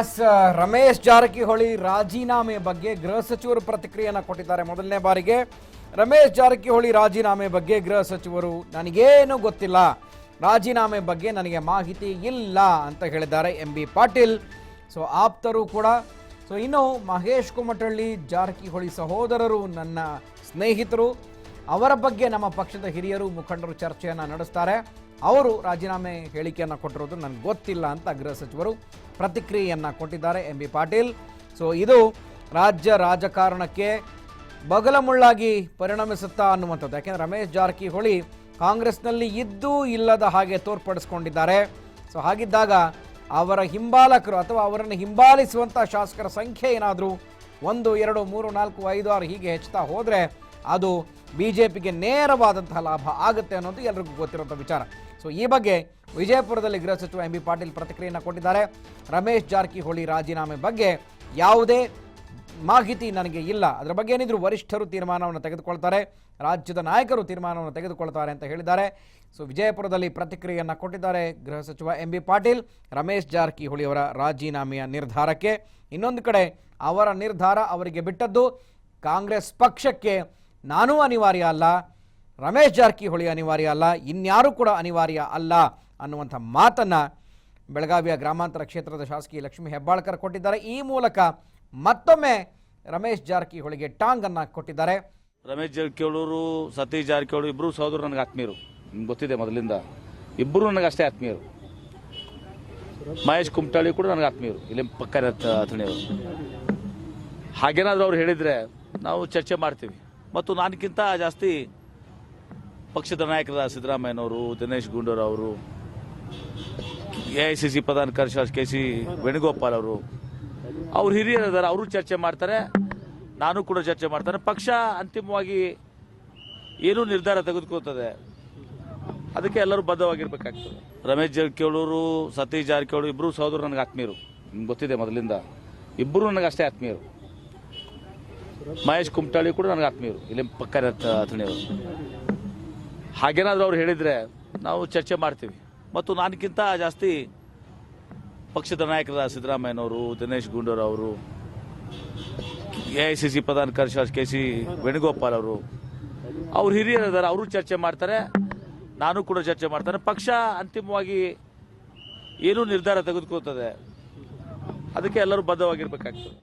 S Ramesh Jarkiholi ರಾಜೀನಾಮೆ ಬಗ್ಗೆ ಗೃಹ ಸಚಿವರು ಪ್ರತಿಕ್ರಿಯೆಯನ್ನು ಕೊಟ್ಟಿದ್ದಾರೆ ಮೊದಲನೇ ಬಾರಿಗೆ. ರಮೇಶ್ ಜಾರಕಿಹೊಳಿ ರಾಜೀನಾಮೆ ಬಗ್ಗೆ ಗೃಹ ಸಚಿವರು, ನನಗೇನು ಗೊತ್ತಿಲ್ಲ. ರಾಜೀನಾಮೆ ಬಗ್ಗೆ ನನಗೆ ಮಾಹಿತಿ ಇಲ್ಲ ಅಂತ ಹೇಳಿದ್ದಾರೆ ಎಂ ಬಿ ಪಾಟೀಲ್. ಸೊ, ಆಪ್ತರು ಕೂಡ, ಸೊ, ಇನ್ನು ಮಹೇಶ್ ಕುಮಟಳ್ಳಿ, ಜಾರಕಿಹೊಳಿ ಸಹೋದರರು ನನ್ನ ಸ್ನೇಹಿತರು, ಅವರ ಬಗ್ಗೆ ನಮ್ಮ ಪಕ್ಷದ ಹಿರಿಯರು, ಮುಖಂಡರು ಚರ್ಚೆಯನ್ನು ನಡೆಸ್ತಾರೆ. ಅವರು ರಾಜೀನಾಮೆ ಹೇಳಿಕೆಯನ್ನು ಕೊಟ್ಟಿರೋದು ನನಗೆ ಗೊತ್ತಿಲ್ಲ ಅಂತ ಗೃಹ ಸಚಿವರು ಪ್ರತಿಕ್ರಿಯೆಯನ್ನು ಕೊಟ್ಟಿದ್ದಾರೆ ಎಂ ಬಿ ಪಾಟೀಲ್. ಸೊ ಇದು ರಾಜ್ಯ ರಾಜಕಾರಣಕ್ಕೆ ಬಗಲಮುಳ್ಳಾಗಿ ಪರಿಣಮಿಸುತ್ತಾ ಅನ್ನುವಂಥದ್ದು. ಯಾಕೆಂದರೆ ರಮೇಶ್ ಜಾರಕಿಹೊಳಿ ಕಾಂಗ್ರೆಸ್ನಲ್ಲಿ ಇದ್ದೂ ಇಲ್ಲದ ಹಾಗೆ ತೋರ್ಪಡಿಸ್ಕೊಂಡಿದ್ದಾರೆ. ಸೊ ಹಾಗಿದ್ದಾಗ ಅವರ ಹಿಂಬಾಲಕರು ಅಥವಾ ಅವರನ್ನು ಹಿಂಬಾಲಿಸುವಂಥ ಶಾಸಕರ ಸಂಖ್ಯೆ ಏನಾದರೂ ಒಂದು, ಎರಡು, ಮೂರು, ನಾಲ್ಕು, ಐದು, ಆರು ಹೀಗೆ ಹೆಚ್ಚುತ್ತಾ ಹೋದರೆ ಅದು ಬಿ ಜೆ ಪಿಗೆ ನೇರವಾದಂತಹ ಲಾಭ ಆಗುತ್ತೆ ಅನ್ನೋದು ಎಲ್ರಿಗೂ ಗೊತ್ತಿರುವಂಥ ವಿಚಾರ. ಸೊ ಈ ಬಗ್ಗೆ ವಿಜಯಪುರದಲ್ಲಿ ಗೃಹ ಸಚಿವ ಎಂ ಬಿ ಪಾಟೀಲ್ ಪ್ರತಿಕ್ರಿಯೆಯನ್ನು ಕೊಟ್ಟಿದ್ದಾರೆ. ರಮೇಶ್ ಜಾರಕಿಹೊಳಿ ರಾಜೀನಾಮೆ ಬಗ್ಗೆ ಯಾವುದೇ ಮಾಹಿತಿ ನನಗೆ ಇಲ್ಲ. ಅದರ ಬಗ್ಗೆ ಏನಿದ್ರು ವರಿಷ್ಠರು ತೀರ್ಮಾನವನ್ನು ತೆಗೆದುಕೊಳ್ತಾರೆ, ರಾಜ್ಯದ ನಾಯಕರು ತೀರ್ಮಾನವನ್ನು ತೆಗೆದುಕೊಳ್ತಾರೆ ಅಂತ ಹೇಳಿದ್ದಾರೆ. ಸೊ ವಿಜಯಪುರದಲ್ಲಿ ಪ್ರತಿಕ್ರಿಯೆಯನ್ನು ಕೊಟ್ಟಿದ್ದಾರೆ ಗೃಹ ಸಚಿವ ಎಂ ಬಿ ಪಾಟೀಲ್, ರಮೇಶ್ ಜಾರಕಿಹೊಳಿ ಅವರ ರಾಜೀನಾಮೆಯ ನಿರ್ಧಾರಕ್ಕೆ. ಇನ್ನೊಂದು ಕಡೆ ಅವರ ನಿರ್ಧಾರ ಅವರಿಗೆ ಬಿಟ್ಟದ್ದು ಕಾಂಗ್ರೆಸ್ ಪಕ್ಷಕ್ಕೆ ನಾನೂ ಅನಿವಾರ್ಯ ಅಲ್ಲ, ರಮೇಶ್ ಜಾರಕಿಹೊಳಿ ಅನಿವಾರ್ಯ ಅಲ್ಲ, ಇನ್ಯಾರೂ ಕೂಡ ಅನಿವಾರ್ಯ ಅಲ್ಲ ಅನ್ನುವಂಥ ಮಾತನ್ನು ಬೆಳಗಾವಿಯ ಗ್ರಾಮಾಂತರ ಕ್ಷೇತ್ರದ ಶಾಸಕಿ ಲಕ್ಷ್ಮೀ ಹೆಬ್ಬಾಳ್ಕರ್ ಕೊಟ್ಟಿದ್ದಾರೆ. ಈ ಮೂಲಕ ಮತ್ತೊಮ್ಮೆ ರಮೇಶ್ ಜಾರಕಿಹೊಳಿಗೆ ಟಾಂಗ್ ಅನ್ನ ಕೊಟ್ಟಿದ್ದಾರೆ. ರಮೇಶ್ ಜಾರಕಿಹೊಳರು ಸತೀಶ್ ಜಾರಕಿಹೊಳಿ ಇಬ್ಬರು ಸಹೋದರು ನನಗೆ ಆತ್ಮೀಯರು. ನಿಮ್ಗೆ ಗೊತ್ತಿದೆ ಮೊದಲಿಂದ. ಇಬ್ಬರು ನನಗೆ ಅಷ್ಟೇ ಆತ್ಮೀಯರು. ಮಹೇಶ್ ಕುಮಟಾಳಿ ಕೂಡ ನನಗೆ ಆತ್ಮೀಯರು. ಇಲ್ಲಿ ಪಕ್ಕ ಅಥಣಿಯವರು ಹಾಗೇನಾದರೂ ಅವ್ರು ಹೇಳಿದರೆ ನಾವು ಚರ್ಚೆ ಮಾಡ್ತೀವಿ. ಮತ್ತು ನನಗಿಂತ ಜಾಸ್ತಿ ಪಕ್ಷದ ನಾಯಕರಾದ ಸಿದ್ದರಾಮಯ್ಯನವರು, Dinesh Gundurao A I C C ಪ್ರಧಾನ ಕಾರ್ಯದರ್ಶಿ ಕೆ ಸಿ ವೇಣುಗೋಪಾಲ್ ಅವರು, ಅವ್ರು ಹಿರಿಯರಿದ್ದಾರೆ ಅವರು ಚರ್ಚೆ ಮಾಡ್ತಾರೆ, ನಾನು ಕೂಡ ಚರ್ಚೆ ಮಾಡ್ತಾನೆ. ಪಕ್ಷ ಅಂತಿಮವಾಗಿ ಏನು ನಿರ್ಧಾರ ತೆಗೆದುಕೊಳ್ತದೆ. ಅದಕ್ಕೆ ಎಲ್ಲರೂ ಬದ್ಧವಾಗಿರ್ಬೇಕಾಗ್ತದೆ. ರಮೇಶ್ ಜಾರಕಿಹೊಳೂರು ಸತೀಶ್ ಜಾರಕಿಹೊಳಿ ಇಬ್ಬರು ಸಹೋದರು ನನಗೆ ಆತ್ಮೀಯರು. ನಿಮ್ಗೆ ಗೊತ್ತಿದೆ ಮೊದಲಿಂದ. ಇಬ್ಬರು ನನಗೆ ಅಷ್ಟೇ ಆತ್ಮೀಯರು. ಮಹೇಶ್ ಕುಮಟಾಳಿ ಕೂಡ ನನಗೆ ಆತ್ಮೀಯರು. ಇಲ್ಲಿ ಪಕ್ಕ ಅಥಣಿಯವರು. ಹಾಗೇನಾದರೂ ಅವ್ರು ಹೇಳಿದರೆ ನಾವು ಚರ್ಚೆ ಮಾಡ್ತೀವಿ. ಮತ್ತು ನಾನಕ್ಕಿಂತ ಜಾಸ್ತಿ ಪಕ್ಷದ ನಾಯಕರ ಸಿದ್ದರಾಮಯ್ಯನವರು, ದಿನೇಶ್ ಗುಂಡೂರು ಅವರು ಎ ಐ ಸಿ ಸಿ ಪ್ರಧಾನ ಕಾರ್ಯದರ್ಶಿ ಕೆ ಸಿ ವೇಣುಗೋಪಾಲ್ ಅವರು, ಅವ್ರು ಹಿರಿಯರಿದ್ದಾರೆ ಅವರು ಚರ್ಚೆ ಮಾಡ್ತಾರೆ, ನಾನು ಕೂಡ ಚರ್ಚೆ ಮಾಡ್ತಾನೆ. ಪಕ್ಷ ಅಂತಿಮವಾಗಿ ಏನು ನಿರ್ಧಾರ ತೆಗೆದುಕೊಳ್ತದೆ. ಅದಕ್ಕೆ ಎಲ್ಲರೂ ಬದ್ಧವಾಗಿರ್ಬೇಕಾಗ್ತದೆ.